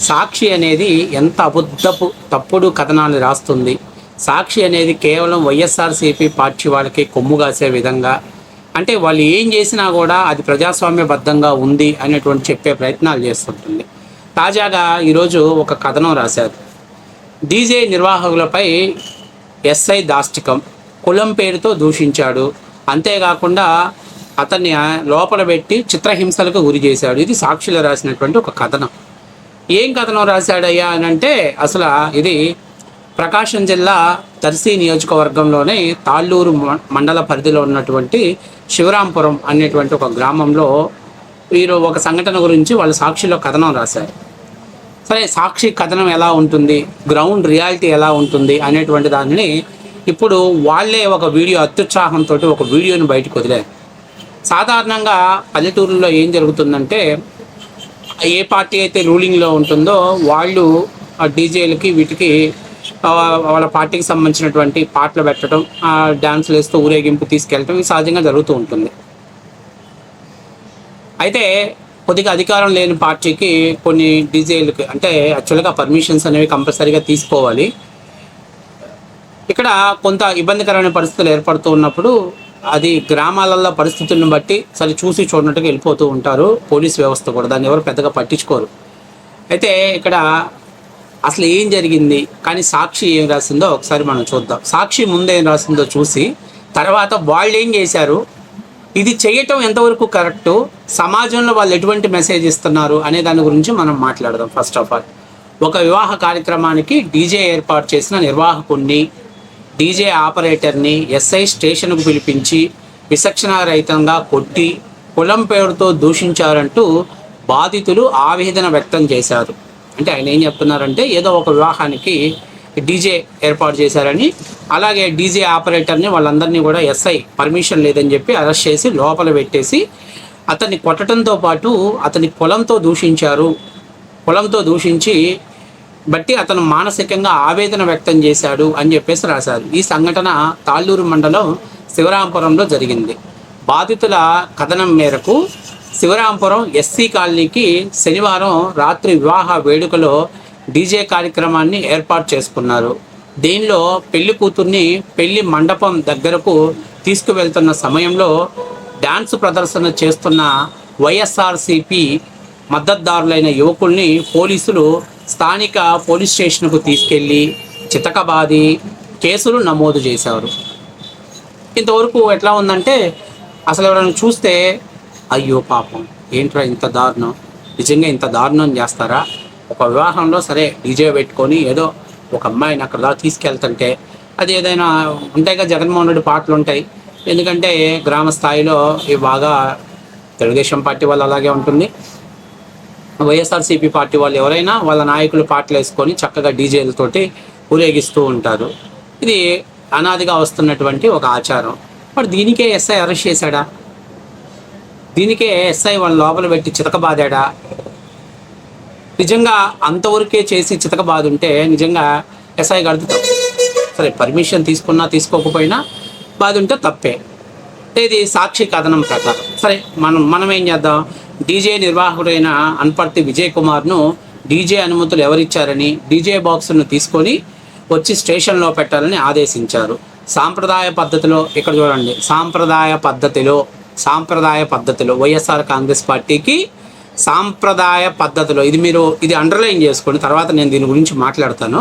సాక్షి అనేది ఎంత అబద్ధపు తప్పుడు కథనాలు రాస్తుంది. సాక్షి అనేది కేవలం వైఎస్ఆర్సీపీ పార్టీ వాళ్ళకి కొమ్ము కాసే విధంగా. అంటే వాళ్ళు ఏం చేసినా కూడా అది ప్రజాస్వామ్యబద్ధంగా ఉంది అనేటువంటి చెప్పే ప్రయత్నాలు చేస్తుంటుంది. తాజాగా ఈరోజు ఒక కథనం రాశారు. డీజే నిర్వాహకులపై ఎస్ఐ దాష్టికం కులం పేరుతో దూషించాడు. అంతేకాకుండా అతన్ని లోపల పెట్టి చిత్రహింసలకు గురి చేశాడు. ఇది సాక్షిలో రాసినటువంటి ఒక కథనం. ఏం కథనం రాశాడయ్యా అని అంటే అసలు ఇది ప్రకాశం జిల్లా దర్శి నియోజకవర్గంలోనే తాళ్ళూరు మ- మండల పరిధిలో ఉన్నటువంటి శివరాంపురం అనేటువంటి ఒక గ్రామంలో వీరు ఒక సంఘటన గురించి వాళ్ళ సాక్షిలో కథనం రాశారు. సరే సాక్షి కథనం ఎలా ఉంటుంది? గ్రౌండ్ రియాలిటీ ఎలా ఉంటుంది? అనేటువంటి దానిని ఇప్పుడు వాళ్ళే ఒక వీడియో అత్యుత్సాహంతో ఒక వీడియోని బయటకు వదిలేరు. సాధారణంగా పల్లెటూరులో ఏం జరుగుతుందంటే ఏ పార్టీ అయితే రూలింగ్లో ఉంటుందో వాళ్ళు ఆ డీజేలకి వీటికి వాళ్ళ పార్టీకి సంబంధించినటువంటి పాటలు పెట్టడం ఆ డ్యాన్సులు వేస్తూ ఊరేగింపు తీసుకెళ్ళటం ఇది సహజంగా జరుగుతూ ఉంటుంది. అయితే కొద్దిగా అధికారం లేని పార్టీకి కొన్ని డీజేలకు అంటే యాక్చువల్గా పర్మిషన్స్ అనేవి కంపల్సరీగా తీసుకోవాలి. ఇక్కడ కొంత ఇబ్బందికరమైన పరిస్థితులు ఏర్పడుతూ ఉన్నప్పుడు అది గ్రామాలలో పరిస్థితులను బట్టి సరే చూసి చూడనట్టుగా వెళ్ళిపోతూ ఉంటారు. పోలీస్ వ్యవస్థ కూడా. దాన్ని ఎవరు పెద్దగా పట్టించుకోరు. అయితే ఇక్కడ అసలు ఏం జరిగింది? కానీ సాక్షి ఏం రాసిందో ఒకసారి మనం చూద్దాం. సాక్షి ముందేం ఏం రాసిందో చూసి తర్వాత వాళ్ళు ఏం చేశారు? ఇది చేయటం ఎంతవరకు కరెక్టు? సమాజంలో వాళ్ళు ఎటువంటి మెసేజ్ ఇస్తున్నారు? అనే దాని గురించి మనం మాట్లాడదాం ఫస్ట్ ఆఫ్ ఆల్. ఒక వివాహ కార్యక్రమానికి డీజే ఏర్పాటు చేసిన నిర్వాహకుణ్ణి డీజే ఆపరేటర్ని ఎస్ఐ స్టేషన్కు పిలిపించి విచక్షణారహితంగా కొట్టి కులం పేరుతో దూషించారంటూ బాధితులు ఆవేదన వ్యక్తం చేశారు. అంటే ఆయన ఏం చెప్తున్నారంటే ఏదో ఒక వివాహానికి డీజే ఏర్పాటు చేశారని అలాగే డీజే ఆపరేటర్ని వాళ్ళందరినీ కూడా ఎస్ఐ పర్మిషన్ లేదని చెప్పి అరెస్ట్ చేసి లోపల పెట్టేసి అతన్ని కొట్టడంతో పాటు అతని కులంతో దూషించారు. కులంతో దూషించి బట్టి అతను మానసికంగా ఆవేదన వ్యక్తం చేశాడు అని చెప్పేసి రాశారు. ఈ సంఘటన తాళ్ళూరు మండలం శివరాంపురంలో జరిగింది. బాధితుల కథనం మేరకు శివరాంపురం ఎస్సీ కాలనీకి శనివారం రాత్రి వివాహ వేడుకలో డీజే కార్యక్రమాన్ని ఏర్పాటు చేసుకున్నారు. దీనిలో పెళ్ళి కూతుర్ని పెళ్ళి మండపం దగ్గరకు తీసుకువెళ్తున్న సమయంలో డాన్స్ ప్రదర్శన చేస్తున్న వైఎస్ఆర్సిపి మద్దతుదారులైన యువకుల్ని పోలీసులు స్థానిక పోలీస్ స్టేషన్కు తీసుకెళ్ళి చితకబాది కేసులు నమోదు చేశారు. ఇంతవరకు ఎట్లా ఉందంటే అసలు ఎవరైనా చూస్తే అయ్యో పాపం ఏంట్రా ఇంత దారుణం నిజంగా ఇంత దారుణం చేస్తారా? ఒక వివాహంలో సరే డీజే పెట్టుకొని ఏదో ఒక అమ్మాయిని అక్కడ తీసుకెళ్తుంటే అది ఏదైనా ఉంటాయిగా జగన్మోహన్ రెడ్డి పాటలు ఉంటాయి. ఎందుకంటే గ్రామ స్థాయిలో ఇవి బాగా తెలుగుదేశం పార్టీ వాళ్ళు అలాగే ఉంటుంది. వైఎస్ఆర్సీపీ పార్టీ వాళ్ళు ఎవరైనా వాళ్ళ నాయకులు పాటలు వేసుకొని చక్కగా డీజేలతోటి ఊరేగిస్తూ ఉంటారు. ఇది అనాదిగా వస్తున్నటువంటి ఒక ఆచారం. మరి దీనికే ఎస్ఐ అరెస్ట్ చేశాడా? దీనికే ఎస్ఐ వాళ్ళ లోపల పెట్టి చితకబాదాడా? నిజంగా అంతవరకే చేసి చితకబాదుంటే నిజంగా ఎస్ఐ గారిది తప్పు. సరే పర్మిషన్ తీసుకున్నా తీసుకోకపోయినా బాధ ఉంటే తప్పే ఇది సాక్షి కథనం ప్రకారం. సరే మనం మనం ఏం చేద్దాం? డీజే నిర్వాహకుడైన అన్పర్తి విజయ్ కుమార్ను డీజే అనుమతులు ఎవరిచ్చారని డీజే బాక్సును తీసుకొని వచ్చి స్టేషన్లో పెట్టాలని ఆదేశించారు. సాంప్రదాయ పద్ధతిలో ఇక్కడ చూడండి సాంప్రదాయ పద్ధతిలో సాంప్రదాయ పద్ధతిలో వైఎస్ఆర్ కాంగ్రెస్ పార్టీకి సాంప్రదాయ పద్ధతిలో ఇది మీరు ఇది అండర్లైన్ చేసుకోండి తర్వాత నేను దీని గురించి మాట్లాడతాను.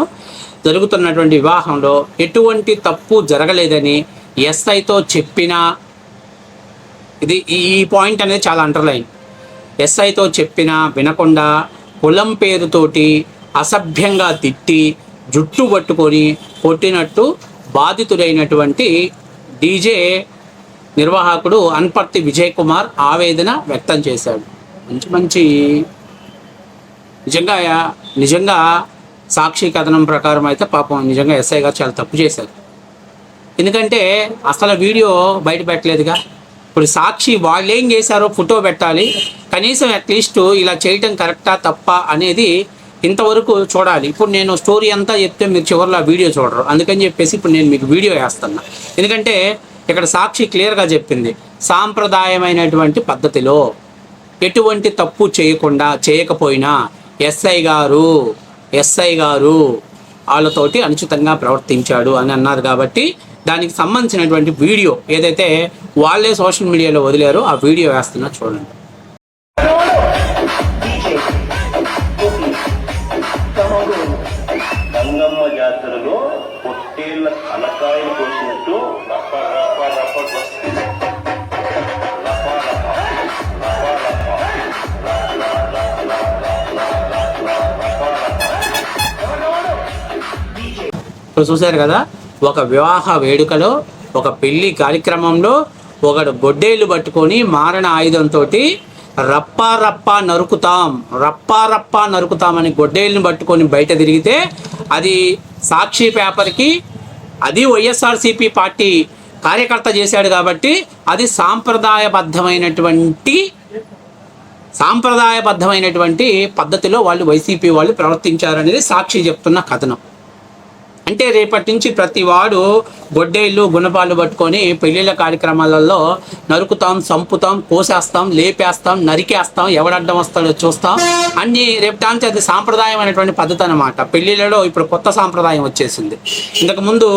జరుగుతున్నటువంటి వివాహంలో ఎటువంటి తప్పు జరగలేదని ఎస్ఐతో చెప్పినా ఇది ఈ ఈ పాయింట్ అనేది చాలా అండర్లైన్ ఎస్ఐతో చెప్పినా వినకుండా కులం పేరుతోటి అసభ్యంగా తిట్టి జుట్టు పట్టుకొని కొట్టినట్టు బాధితుడైనటువంటి డీజే నిర్వాహకుడు అన్పర్తి విజయ్ కుమార్ ఆవేదన వ్యక్తం చేశాడు. మంచి మంచి నిజంగా నిజంగా సాక్షి కథనం ప్రకారం అయితే పాపం నిజంగా ఎస్ఐ గారు చాలా తప్పు చేశారు. ఎందుకంటే అసలు వీడియో బయట పెట్టలేదుగా. ఇప్పుడు సాక్షి వాళ్ళు ఏం చేశారో ఫోటో పెట్టాలి. కనీసం అట్లీస్ట్ ఇలా చేయటం కరెక్టా తప్ప అనేది ఇంతవరకు చూడాలి. ఇప్పుడు నేను స్టోరీ అంతా చెప్తే మీరు చివరిలో ఆ వీడియో చూడరు. అందుకని చెప్పేసి ఇప్పుడు నేను మీకు వీడియో వేస్తున్నా. ఎందుకంటే ఇక్కడ సాక్షి క్లియర్గా చెప్పింది. సాంప్రదాయమైనటువంటి పద్ధతిలో ఎటువంటి తప్పు చేయకుండా చేయకపోయినా ఎస్ఐ గారు ఎస్ఐ గారు వాళ్ళతోటి అనుచితంగా ప్రవర్తించాడు అని అన్నారు కాబట్టి దానికి సంబంధించినటువంటి వీడియో ఏదైతే వాళ్ళే సోషల్ మీడియాలో వదిలేరో ఆ వీడియో వేస్తున్నా చూడండి. ఇప్పుడు చూశారు కదా? ఒక వివాహ వేడుకలో ఒక పెళ్ళి కార్యక్రమంలో ఒకడు గొడ్డేళ్ళు పట్టుకొని మారణ ఆయుధంతో రప్పా రప్పా నరుకుతాం రప్పా రప్పా నరుకుతామని గొడ్డేళ్ళని పట్టుకొని బయట తిరిగితే అది సాక్షి పేపర్కి అది వైఎస్ఆర్సీపీ పార్టీ కార్యకర్త చేశాడు కాబట్టి అది సాంప్రదాయబద్ధమైనటువంటి సాంప్రదాయబద్ధమైనటువంటి పద్ధతిలో వాళ్ళు వైసీపీ వాళ్ళు ప్రవర్తించారనేది సాక్షి చెప్తున్న కథనం. అంటే రేపటి నుంచి ప్రతి వాడు గొడ్డేళ్ళు గుణపాలు పట్టుకొని పెళ్ళిళ్ళ కార్యక్రమాలలో నరుకుతాం చంపుతాం కోసేస్తాం లేపేస్తాం నరికేస్తాం ఎవడడ్డం వస్తాడో చూస్తాం. అన్ని రేపటానికి అది సాంప్రదాయం అనేటువంటి పద్ధతి అనమాట పెళ్ళిళ్ళలో ఇప్పుడు కొత్త సాంప్రదాయం వచ్చేసింది. ఇంతకు ముందు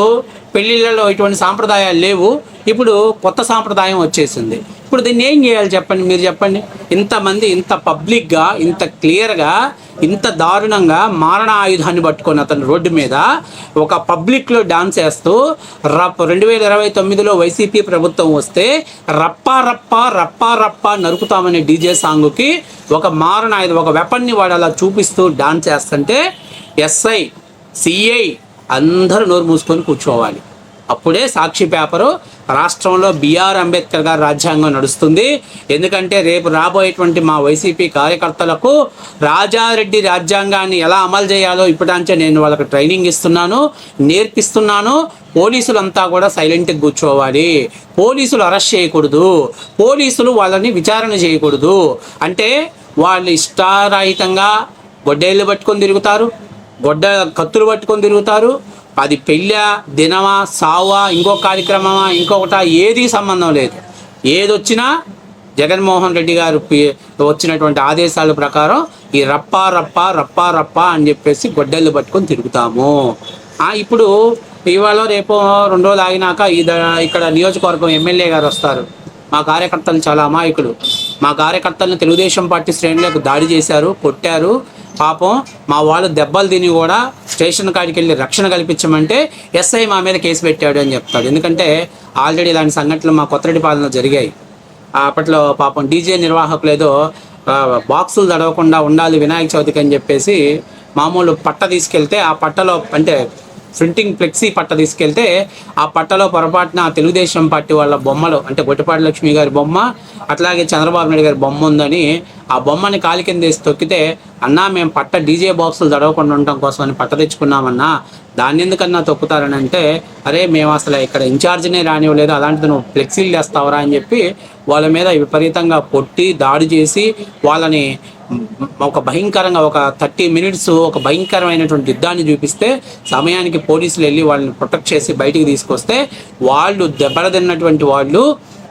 పెళ్ళిళ్ళలో ఇటువంటి సాంప్రదాయాలు లేవు. ఇప్పుడు కొత్త సాంప్రదాయం వచ్చేసింది. ఇప్పుడు దీన్ని ఏం చేయాలి చెప్పండి? మీరు చెప్పండి. ఇంతమంది ఇంత పబ్లిక్గా ఇంత క్లియర్గా ఇంత దారుణంగా మారణ ఆయుధాన్ని పట్టుకొని అతను రోడ్డు మీద ఒక పబ్లిక్లో డాన్స్ వేస్తూ రప్ప రెండు వేల ఇరవై తొమ్మిదిలో వైసీపీ ప్రభుత్వం వస్తే రప్పా రప్పా రప్పా రప్పా నరుకుతామనే డీజే సాంగ్కి ఒక మారణ ఆయుధం ఒక వెపన్ని వాడు అలా చూపిస్తూ డాన్స్ చేస్తుంటే ఎస్ఐ సిఐ అందరూ నోరు మూసుకొని కూర్చోవాలి. అప్పుడే సాక్షి పేపరు రాష్ట్రంలో బిఆర్ అంబేద్కర్ గారి రాజ్యాంగం నడుస్తుంది. ఎందుకంటే రేపు రాబోయేటువంటి మా వైసీపీ కార్యకర్తలకు రాజారెడ్డి రాజ్యాంగాన్ని ఎలా అమలు చేయాలో ఇప్పటించే నేను వాళ్ళకి ట్రైనింగ్ ఇస్తున్నాను నేర్పిస్తున్నాను. పోలీసులంతా కూడా సైలెంట్గా కూర్చోవాలి. పోలీసులు అరెస్ట్ చేయకూడదు. పోలీసులు వాళ్ళని విచారణ చేయకూడదు. అంటే వాళ్ళు ఇష్టారహితంగా గొడ్డేళ్ళు పట్టుకొని తిరుగుతారు గొడ్డ కత్తులు పట్టుకొని తిరుగుతారు అది పెళ్ళా దినమా సావా ఇంకో కార్యక్రమమా ఇంకొకట ఏది సంబంధం లేదు. ఏదొచ్చినా జగన్మోహన్ రెడ్డి గారు వచ్చినటువంటి ఆదేశాల ప్రకారం ఈ రప్పా రప్పా రప్పా రప్పా అని చెప్పేసి గొడ్డళ్ళు పట్టుకొని తిరుగుతాము. ఇప్పుడు ఇవాళ రేపు రెండు రోజులు ఆగినాక ఇది ఇక్కడ నియోజకవర్గం ఎమ్మెల్యే గారు వస్తారు. మా కార్యకర్తలు చాలా అమాయకులు. మా కార్యకర్తలను తెలుగుదేశం పార్టీ శ్రేణులకు దాడి చేశారు కొట్టారు. పాపం మా వాళ్ళు దెబ్బలు తిని కూడా స్టేషన్ కాడికి వెళ్ళి రక్షణ కల్పించమంటే ఎస్ఐ మా మీద కేసు పెట్టాడు అని చెప్తాడు. ఎందుకంటే ఆల్రెడీ ఇలాంటి సంఘటనలు మా కొత్తరెడ్డి పాలనలో జరిగాయి. అప్పట్లో పాపం డీజే నిర్వాహకులు ఏదో బాక్సులు తడవకుండా ఉండాలి వినాయక చవితికి అని చెప్పేసి మామూలు పట్ట తీసుకెళ్తే ఆ పట్టలో అంటే ప్రింటింగ్ ఫ్లెక్సీ పట్ట తీసుకెళ్తే ఆ పట్టలో పొరపాటున తెలుగుదేశం పార్టీ వాళ్ళ బొమ్మలు అంటే గొట్టిపాటి లక్ష్మి గారి బొమ్మ అట్లాగే చంద్రబాబు నాయుడు గారి బొమ్మ ఉందని ఆ బొమ్మని కాలి కింద వేసి తొక్కితే అన్నా మేము పట్ట డీజే బాక్సులు తడవకుండా ఉండటం కోసం అని పట్ట తెచ్చుకున్నామన్నా దాన్ని ఎందుకన్నా తొక్కుతారని అంటే అరే మేము అసలు ఇక్కడ ఇన్ఛార్జినే రానివ్వలేదు అలాంటిది నువ్వు ఫ్లెక్సీలు వేస్తావరా అని చెప్పి వాళ్ళ మీద విపరీతంగా కొట్టి దాడి చేసి వాళ్ళని ఒక భయంకరంగా ఒక థర్టీ మినిట్స్ ఒక భయంకరమైనటువంటి యుద్ధాన్ని చూపిస్తే సమయానికి పోలీసులు వెళ్ళి వాళ్ళని ప్రొటెక్ట్ చేసి బయటికి తీసుకొస్తే వాళ్ళు దెబ్బలు తిన్నటువంటి వాళ్ళు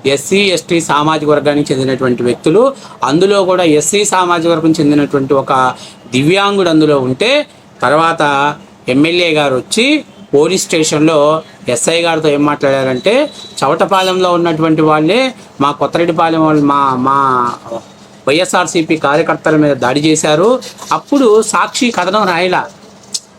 ఎస్సీ ఎస్టీ సామాజిక వర్గానికి చెందినటువంటి వ్యక్తులు. అందులో కూడా ఎస్సీ సామాజిక వర్గం చెందినటువంటి ఒక దివ్యాంగుడు అందులో ఉంటే తర్వాత ఎమ్మెల్యే గారు వచ్చి పోలీస్ స్టేషన్లో ఎస్ఐ గారితో ఏం మాట్లాడారంటే చవటపాలెంలో ఉన్నటువంటి వాళ్ళే మా కొత్తరెడ్డిపాలెం వాళ్ళు మా మా వైఎస్ఆర్సీపీ కార్యకర్తల మీద దాడి చేశారు. అప్పుడు సాక్షి కథనం రాయలా.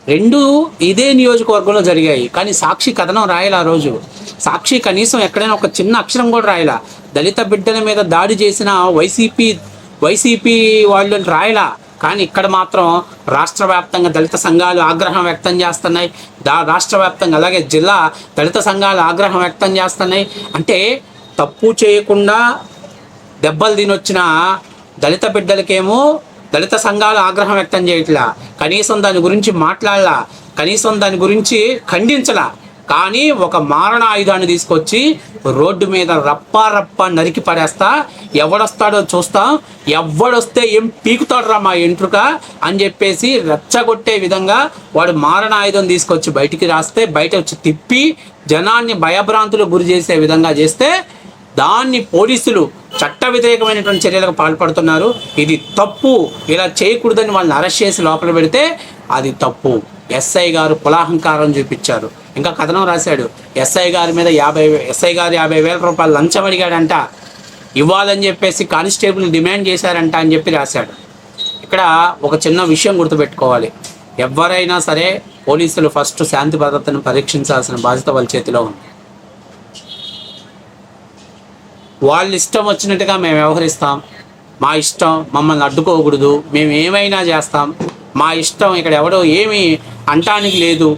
రెండు ఇదే నియోజకవర్గంలో జరిగాయి. కానీ సాక్షి కథనం రాయలా ఆ రోజు. సాక్షి కనీసం ఎక్కడైనా ఒక చిన్న అక్షరం కూడా రాయలా. దళిత బిడ్డల మీద దాడి చేసిన వైసీపీ వైసీపీ వాళ్ళు రాయలా. కానీ ఇక్కడ మాత్రం రాష్ట్ర వ్యాప్తంగా దళిత సంఘాలు ఆగ్రహం వ్యక్తం చేస్తున్నాయి. దా రాష్ట్ర వ్యాప్తంగా అలాగే జిల్లా దళిత సంఘాలు ఆగ్రహం వ్యక్తం చేస్తున్నాయి. అంటే తప్పు చేయకుండా దెబ్బలు తినొచ్చిన దళిత బిడ్డలకేమో దళిత సంఘాలు ఆగ్రహం వ్యక్తం చేయట్లా. కనీసం దాని గురించి మాట్లాడలా. కనీసం దాని గురించి ఖండించలా. కానీ ఒక మారణ ఆయుధాన్ని తీసుకొచ్చి రోడ్డు మీద రప్పా రప్పా నరికి పడేస్తా ఎవడొస్తాడో చూస్తాం. ఎవడొస్తే ఏం పీకుతాడురా మా ఎంట్రుక అని చెప్పేసి రెచ్చగొట్టే విధంగా వాడు మారణ ఆయుధం తీసుకొచ్చి బయటికి రాస్తే బయట వచ్చి తిప్పి జనాన్ని భయభ్రాంతులు గురి చేసే విధంగా చేస్తే దాన్ని పోలీసులు చట్ట వ్యతిరేకమైనటువంటి చర్యలకు పాల్పడుతున్నారు. ఇది తప్పు. ఇలా చేయకూడదని వాళ్ళని అరెస్ట్ చేసి లోపల పెడితే అది తప్పు. ఎస్ఐ గారు కులాహంకారం చూపించారు. ఇంకా కథనం రాశాడు. ఎస్ఐ గారి మీద యాభై ఎస్ఐ గారు యాభై వేల రూపాయలు లంచం అడిగాడంట. ఇవ్వాలని చెప్పేసి కానిస్టేబుల్ డిమాండ్ చేశారంట అని చెప్పి రాశాడు. ఇక్కడ ఒక చిన్న విషయం గుర్తుపెట్టుకోవాలి. ఎవరైనా సరే పోలీసులు ఫస్ట్ శాంతి భద్రతను పరీక్షించాల్సిన బాధ్యత వాళ్ళ చేతిలో ఉంది. వాళ్ళు ఇష్టం వచ్చినట్టుగా మేము వ్యవహరిస్తాం. మా ఇష్టం మమ్మల్ని అడ్డుకోకూడదు. మేము ఏమైనా చేస్తాం. మా ఇష్టం ఇక్కడ ఎవడో ఏమీ అంటానికి లేదు.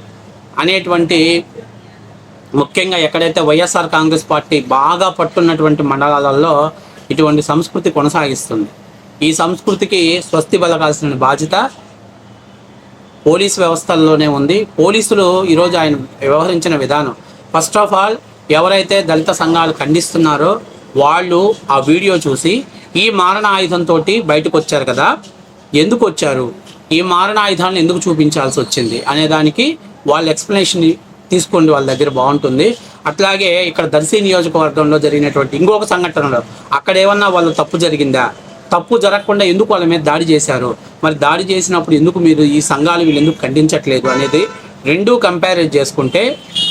అనేటువంటి ముఖ్యంగా ఎక్కడైతే వైఎస్ఆర్ కాంగ్రెస్ పార్టీ బాగా పట్టున్నటువంటి మండలాలలో ఇటువంటి సంస్కృతి కొనసాగిస్తుంది. ఈ సంస్కృతికి స్వస్తి పలకాల్సిన బాధ్యత పోలీస్ వ్యవస్థల్లోనే ఉంది. పోలీసులు ఈరోజు ఆయన వ్యవహరించిన విధానం. ఫస్ట్ ఆఫ్ ఆల్ ఎవరైతే దళిత సంఘాలు ఖండిస్తున్నారో వాళ్ళు ఆ వీడియో చూసి ఈ మారణ ఆయుధంతో బయటకు వచ్చారు కదా ఎందుకు వచ్చారు? ఈ మారణ ఆయుధాలను ఎందుకు చూపించాల్సి వచ్చింది? అనే దానికి వాళ్ళ ఎక్స్ప్లెనేషన్ తీసుకోండి వాళ్ళ దగ్గర బాగుంటుంది. అట్లాగే ఇక్కడ దర్శి నియోజకవర్గంలో జరిగినటువంటి ఇంకొక సంఘటనలో అక్కడ ఏమన్నా వాళ్ళ తప్పు జరిగిందా? తప్పు జరగకుండా ఎందుకు వాళ్ళ మీద దాడి చేశారు? మరి దాడి చేసినప్పుడు ఎందుకు మీరు ఈ సంఘాలు వీళ్ళు ఎందుకు ఖండించట్లేదు అనేది రెండూ కంపేర్ చేసుకుంటే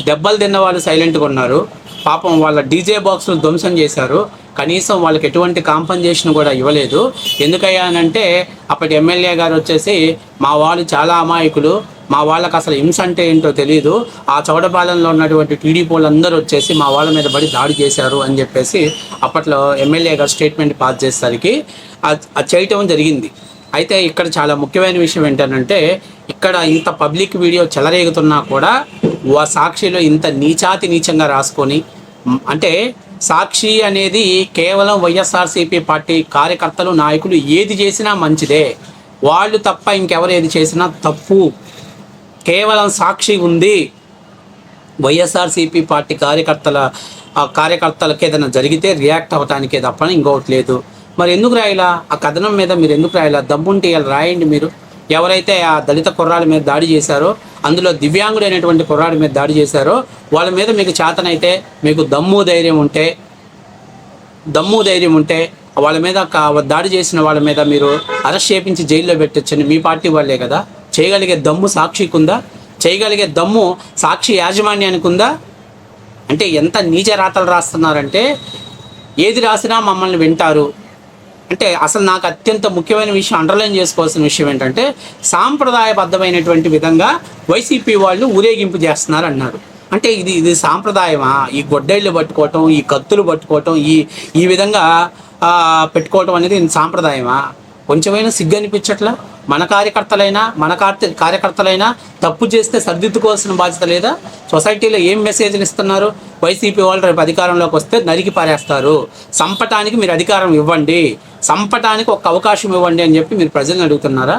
దెబ్బలు తిన్న వాళ్ళు సైలెంట్గా ఉన్నారు. పాపం వాళ్ళ డీజే బాక్స్ను ధ్వంసం చేశారు. కనీసం వాళ్ళకి ఎటువంటి కాంపన్సేషన్ కూడా ఇవ్వలేదు. ఎందుకయ్యా అని అంటే అప్పటి ఎమ్మెల్యే గారు వచ్చేసి మా వాళ్ళు చాలా అమాయకులు. మా వాళ్ళకి అసలు హింస అంటే ఏంటో తెలియదు ఆ చౌడపాలెంలో ఉన్నటువంటి టీడీపీ వాళ్ళందరూ వచ్చేసి మా వాళ్ళ మీద పడి దాడి చేశారు అని చెప్పేసి అప్పట్లో ఎమ్మెల్యే గారు స్టేట్మెంట్ పాస్ చేసేసరికి అది చేయటం జరిగింది. అయితే ఇక్కడ చాలా ముఖ్యమైన విషయం ఏంటంటే ఇక్కడ ఇంత పబ్లిక్ వీడియో చెలరేగుతున్నా కూడా వా సాక్షిలో ఇంత నీచాతి నీచంగా రాసుకొని అంటే సాక్షి అనేది కేవలం వైఎస్ఆర్సీపీ పార్టీ కార్యకర్తలు నాయకులు ఏది చేసినా మంచిదే. వాళ్ళు తప్ప ఇంకెవరు ఏది చేసినా తప్పు. కేవలం సాక్షి ఉంది. వైఎస్ఆర్సీపీ పార్టీ కార్యకర్తల ఆ కార్యకర్తలకు ఏదైనా జరిగితే రియాక్ట్ అవ్వటానికే తప్ప ఇంకోటి లేదు. మరి ఎందుకు రాయాలా? ఆ కథనం మీద మీరు ఎందుకు రాయాలా? దమ్ముంటే ఇలా రాయండి మీరు. ఎవరైతే ఆ దళిత కుర్రాడి మీద దాడి చేశారో అందులో దివ్యాంగుడైనటువంటి కుర్రాడి మీద దాడి చేశారో వాళ్ళ మీద మీకు చేతనైతే మీకు దమ్ము ధైర్యం ఉంటే దమ్ము ధైర్యం ఉంటే వాళ్ళ మీద కా- దాడి చేసిన వాళ్ళ మీద మీరు అరెస్ట్ చేపించి జైల్లో పెట్టొచ్చని మీ పార్టీ వాళ్ళే కదా? చేయగలిగే దమ్ము సాక్షికి ఉందా చేయగలిగే దమ్ము సాక్షి యాజమాన్యానికి ఉందా? అంటే ఎంత నీచ రాతలు రాస్తున్నారంటే ఏది రాసినా మమ్మల్ని వింటారు. అంటే అసలు నాకు అత్యంత ముఖ్యమైన విషయం అండర్లైన్ చేసుకోవాల్సిన విషయం ఏంటంటే సాంప్రదాయబద్ధమైనటువంటి విధంగా వైసీపీ వాళ్ళు ఊరేగింపు చేస్తున్నారు అన్నారు అంటే ఇది ఇది సాంప్రదాయమా? ఈ గొడ్డళ్ళు పట్టుకోవటం ఈ కత్తులు పట్టుకోవటం ఈ ఈ విధంగా పెట్టుకోవటం అనేది ఇది సాంప్రదాయమా? కొంచెమైనా సిగ్గు అనిపించట్లా మన కార్యకర్తలైనా మన కార్య కార్యకర్తలైనా తప్పు చేస్తే సర్దిద్దుకోవాల్సిన బాధ్యత లేదా? సొసైటీలో ఏం మెసేజ్లు ఇస్తున్నారు? వైసీపీ వాళ్ళు రేపు అధికారంలోకి వస్తే నరికి పారేస్తారు. సంపటానికి మీరు అధికారం ఇవ్వండి. చంపటానికి ఒక అవకాశం ఇవ్వండి అని చెప్పి మీరు ప్రజలను అడుగుతున్నారా?